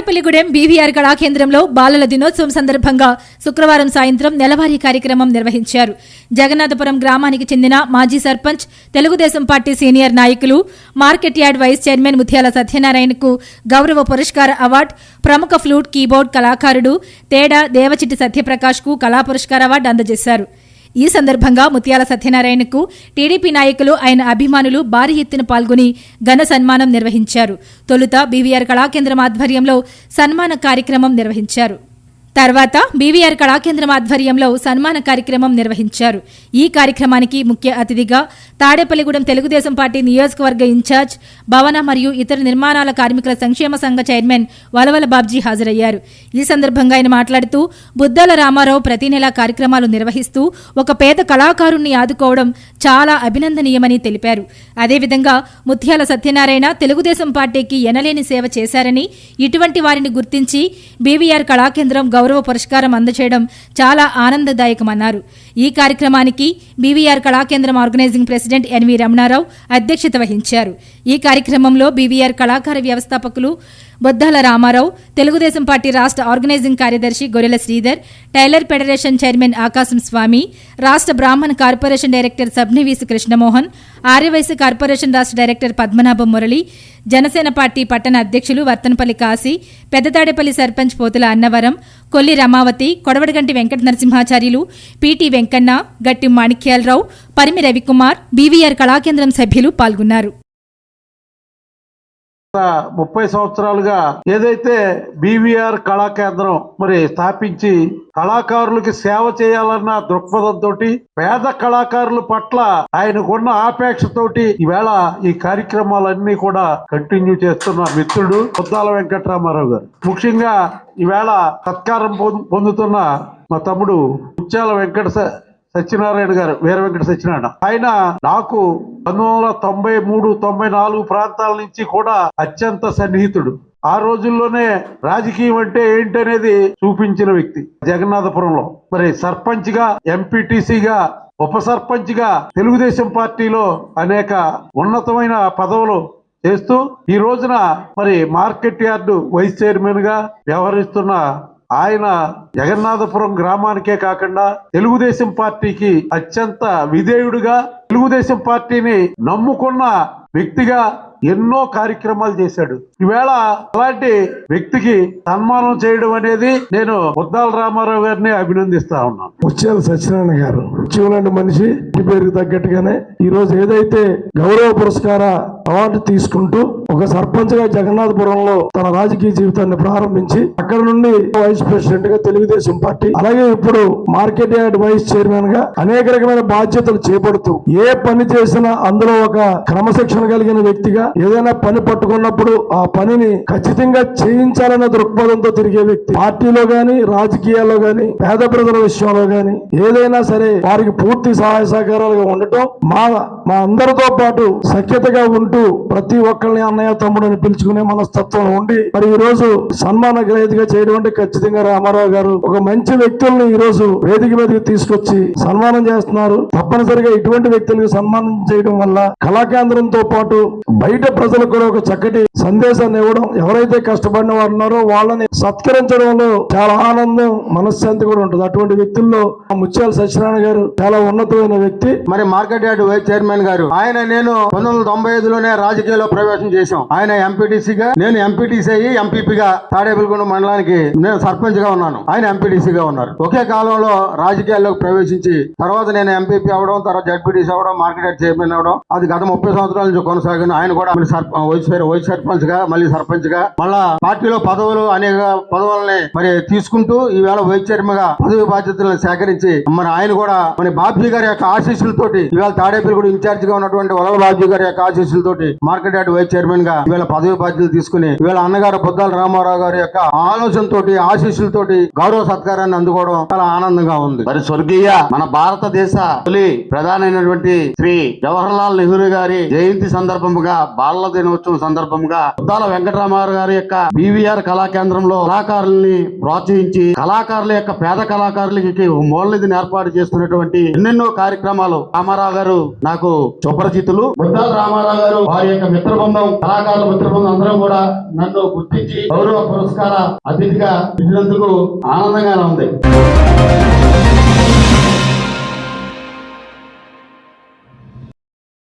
Tadepalligudem BVR కళాకేంద్రంలో బాలల దినోత్సవం సందర్భంగా శుక్రవారం సాయంత్రం నెలవారీ కార్యక్రమం నిర్వహించారు. జగన్నాథపురం గ్రామానికి చెందిన మాజీ సర్పంచ్ తెలుగుదేశం పార్టీ సీనియర్ నాయకులు market yard vice chairman Mutyala సత్యనారాయణకు గౌరవ పురస్కార అవార్డు ప్రముఖ ఫ్లూట్ కీబోర్డ్ కళాకారుడు తేడా దేవచిట్టి సత్యప్రకాష్కు కళా పురస్కార అవార్డు అందజేశారు. ఈ సందర్భంగా ముత్యాల సత్యనారాయణకు టీడీపీ నాయకులు ఆయన అభిమానులు భారీ ఎత్తున పాల్గొని ఘన సన్మానం నిర్వహించారు. తొలుత బీవీఆర్ కళాకేంద్రం ఆధ్వర్యంలో సన్మాన కార్యక్రమం నిర్వహించారు. తర్వాత బీవీఆర్ కళాకేంద్రం ఆధ్వర్యంలో సన్మాన కార్యక్రమం నిర్వహించారు. ఈ కార్యక్రమానికి ముఖ్య అతిథిగా తాడేపల్లిగూడెం తెలుగుదేశం పార్టీ నియోజకవర్గ ఇన్ఛార్జ్ భవన మరియు ఇతర నిర్మాణాల కార్మికుల సంక్షేమ సంఘ చైర్మన్ వలవల బాబ్జీ హాజరయ్యారు. ఈ సందర్భంగా ఆయన మాట్లాడుతూ బుద్దాల రామారావు ప్రతి నెలా కార్యక్రమాలు నిర్వహిస్తూ ఒక పేద కళాకారుణ్ణి ఆదుకోవడం చాలా అభినందనీయమని తెలిపారు. అదేవిధంగా ముత్యాల సత్యనారాయణ తెలుగుదేశం పార్టీకి ఎనలేని సేవ చేశారని ఇటువంటి వారిని గుర్తించి బీవీఆర్ కళాకేంద్రం గౌరవ పురస్కారం అందచేయడం చాలా ఆనందదాయకమన్నారు. ఈ కార్యక్రమానికి BVR Kalakendram organising president N V Ramana Rao అధ్యక్షత వహించారు. ఈ కార్యక్రమంలో బీవీఆర్ కళాకార వ్యవస్థాపకులు బొద్దాల రామారావు తెలుగుదేశం పార్టీ రాష్ట్ర ఆర్గనైజింగ్ కార్యదర్శి Gorrela Sridhar tailor federation chairman Akasam స్వామి రాష్ట్ర Brahmana corporation director Sabnivisu Krishnamohan Aryavysya corporation రాష్ట్ర డైరెక్టర్ పద్మనాభం మురళి జనసేన పార్టీ పట్టణ అధ్యక్షులు వర్తనపల్లి కాశీ పెద్దతాడేపల్లి సర్పంచ్ పోతుల అన్నవరం కొల్లి రమావతి కొడవడగంటి వెంకట నరసింహాచార్యులు పిటి వెంకన్న గట్టి మాణిక్యాలరావు పరిమి రవికుమార్ బీవీఆర్ కళాకేంద్రం సభ్యులు పాల్గొన్నారు. ముప్పై సంవత్సరాలుగా ఏదైతే బీవీఆర్ కళాకేంద్రం మరి స్థాపించి కళాకారులకి సేవ చేయాలన్న దృక్పథంతో పేద కళాకారుల పట్ల ఆయనకున్న ఆపేక్షతోటి ఈవేళ ఈ కార్యక్రమాలన్నీ కూడా కంటిన్యూ చేస్తున్న మిత్రుడు పొద్దాల వెంకటరామారావు గారు. ముఖ్యంగా ఈవేళ సత్కారం పొందుతున్న మా తమ్ముడు ముత్యాల వెంకట సత్యనారాయణ గారు వీర వెంకట సత్యనారాయణ. ఆయన నాకు పంతొమ్మిది వందల తొంభై మూడు తొంభై నాలుగు ప్రాంతాల నుంచి కూడా అత్యంత సన్నిహితుడు. ఆ రోజుల్లోనే రాజకీయం అంటే ఏంటనేది చూపించిన వ్యక్తి జగన్నాథపురంలో. మరి సర్పంచ్గా ఎంపీటీసీగా ఉప సర్పంచ్గా తెలుగుదేశం పార్టీలో అనేక ఉన్నతమైన పదవులు చేస్తూ ఈ రోజున మరి మార్కెట్ యార్డు వైస్ చైర్మన్గా వ్యవహరిస్తున్న ఆయన జగన్నాథపురం గ్రామానికే కాకుండా తెలుగుదేశం పార్టీకి అత్యంత విధేయుడుగా తెలుగుదేశం పార్టీని నమ్ముకున్న వ్యక్తిగా ఎన్నో కార్యక్రమాలు చేశాడు. ఈవేళ అలాంటి వ్యక్తికి సన్మానం చేయడం అనేది నేను ముద్దాల రామారావు గారిని అభినందిస్తా ఉన్నాను. ముత్యాల సత్యనారాయణ గారు లాంటి మనిషి ఇంటి తగ్గట్టుగానే ఈ రోజు ఏదైతే గౌరవ పురస్కార అవార్డు తీసుకుంటూ ఒక సర్పంచ్గా జగన్నాథపురంలో తన రాజకీయ జీవితాన్ని ప్రారంభించి అక్కడ నుండి వైస్ ప్రెసిడెంట్గా తెలుగుదేశం పార్టీ అలాగే ఇప్పుడు మార్కెట్ యార్డ్ వైస్ చైర్మన్గా అనేక రకమైన బాధ్యతలు చేపడుతూ ఏ పని చేసినా అందులో ఒక క్రమశిక్షణ కలిగిన వ్యక్తిగా ఏదైనా పని పట్టుకున్నప్పుడు ఆ పనిని ఖచ్చితంగా చేయించాలనే దృక్పథంతో తిరిగే వ్యక్తి. పార్టీలో గాని రాజకీయాల్లో గాని పేద ప్రజల విషయంలో గాని ఏదైనా సరే వారికి పూర్తి సహాయ సహకారాలుగా ఉండటం మా మా అందరితో పాటు సఖ్యతగా ఉంటూ ప్రతి ఒక్కరిని అన్నయ్య తమ్ముడు అని పిలుచుకునే మనస్తత్వం ఉండి మరి ఈ రోజు సన్మాన గ్రహీతగా చేయడం అంటే ఖచ్చితంగా రామారావు గారు ఒక మంచి వ్యక్తుల్ని ఈ రోజు వేదిక మీదకి తీసుకొచ్చి సన్మానం చేస్తున్నారు. తప్పనిసరిగా ఇటువంటి వ్యక్తులకు సన్మానం చేయడం వల్ల కళాకేంద్రంతో పాటు బయట ప్రజలకు కూడా ఒక చక్కటి సందేశాన్ని ఇవ్వడం ఎవరైతే కష్టపడిన వారు ఉన్నారో వాళ్ళని సత్కరించడంలో చాలా ఆనందం మనశ్శాంతి కూడా ఉంటుంది. అటువంటి వ్యక్తుల్లో ముత్యాల సత్యనారాయణ గారు చాలా ఉన్నతమైన వ్యక్తి. మరి మార్కెట్ యార్డ్ వైస్ చైర్మన్ గారు ఆయన నేను పంతొమ్మిది వందల తొంభై నేను రాజకీయాల్లో ప్రవేశం చేశాం. ఆయన ఎంపీటీసీగా నేను ఎంపీటీసీ అయ్యి ఎంపీపీగా తాడేపల్లిగూడెం మండలానికి నేను సర్పంచ్గా ఉన్నాను. ఆయన ఎంపీటీసీగా ఉన్నారు. ఒకే కాలంలో రాజకీయాల్లోకి ప్రవేశించి తర్వాత నేను ఎంపీపీ అవడం తర్వాత జడ్పీటీసీ అవడం మార్కెట్ చైర్మన్ అవడం అది గత ముప్పై సంవత్సరాల నుంచి కొనసాగిన ఆయన కూడా వైస్ వైస్ సర్పంచ్గా మళ్ళీ సర్పంచ్గా మళ్ళా పార్టీలో పదవులు అనేక పదవులని మరి తీసుకుంటూ ఈవేళ వైస్ చైర్మన్గా పదవి బాధ్యతలను సేకరించి మరి ఆయన కూడా మన బాబ్జీ గారి యొక్క ఆశీస్సులతోటి ఇవాళ తాడేపల్లి కూడా ఇన్ఛార్జ్గా ఉన్నటువంటి వలల బాబ్జీ గారి యొక్క తోటి మార్కెట్ యార్డ్ వైస్ చైర్మన్గా ఇవాళ పదవి బాధ్యతలు తీసుకుని ఇవాళ అన్నగారు బుద్దాల రామారావు గారి యొక్క ఆలోచనతోటి ఆశీస్సులతోటి గౌరవ సత్కారాన్ని అందుకోవడం చాలా ఆనందంగా ఉంది. మరి స్వర్గీయ మన భారతదేశ తొలి ప్రధానమైనటువంటి శ్రీ జవహర్లాల్ నెహ్రూ గారి జయంతి సందర్భంగా బాలల దినోత్సవం సందర్భంగా బుద్ధాల వెంకటరామారావు గారి యొక్క బీవీఆర్ కళా కేంద్రంలో కళాకారుల్ని ప్రోత్సహించి కళాకారుల యొక్క పేద కళాకారులకి మూలనిధిని ఏర్పాటు చేస్తున్నటువంటి ఎన్నెన్నో కార్యక్రమాలు రామారావు గారు నాకు సుపరిచితులు. బుద్దాల రామారావు గారు వారి యొక్క మిత్ర బృందం కళాకారుల మిత్ర బృందం అందరం కూడా నన్ను గుర్తించి గౌరవ పురస్కార అతిథిగా ఇచ్చినందుకు ఆనందంగానే ఉంది.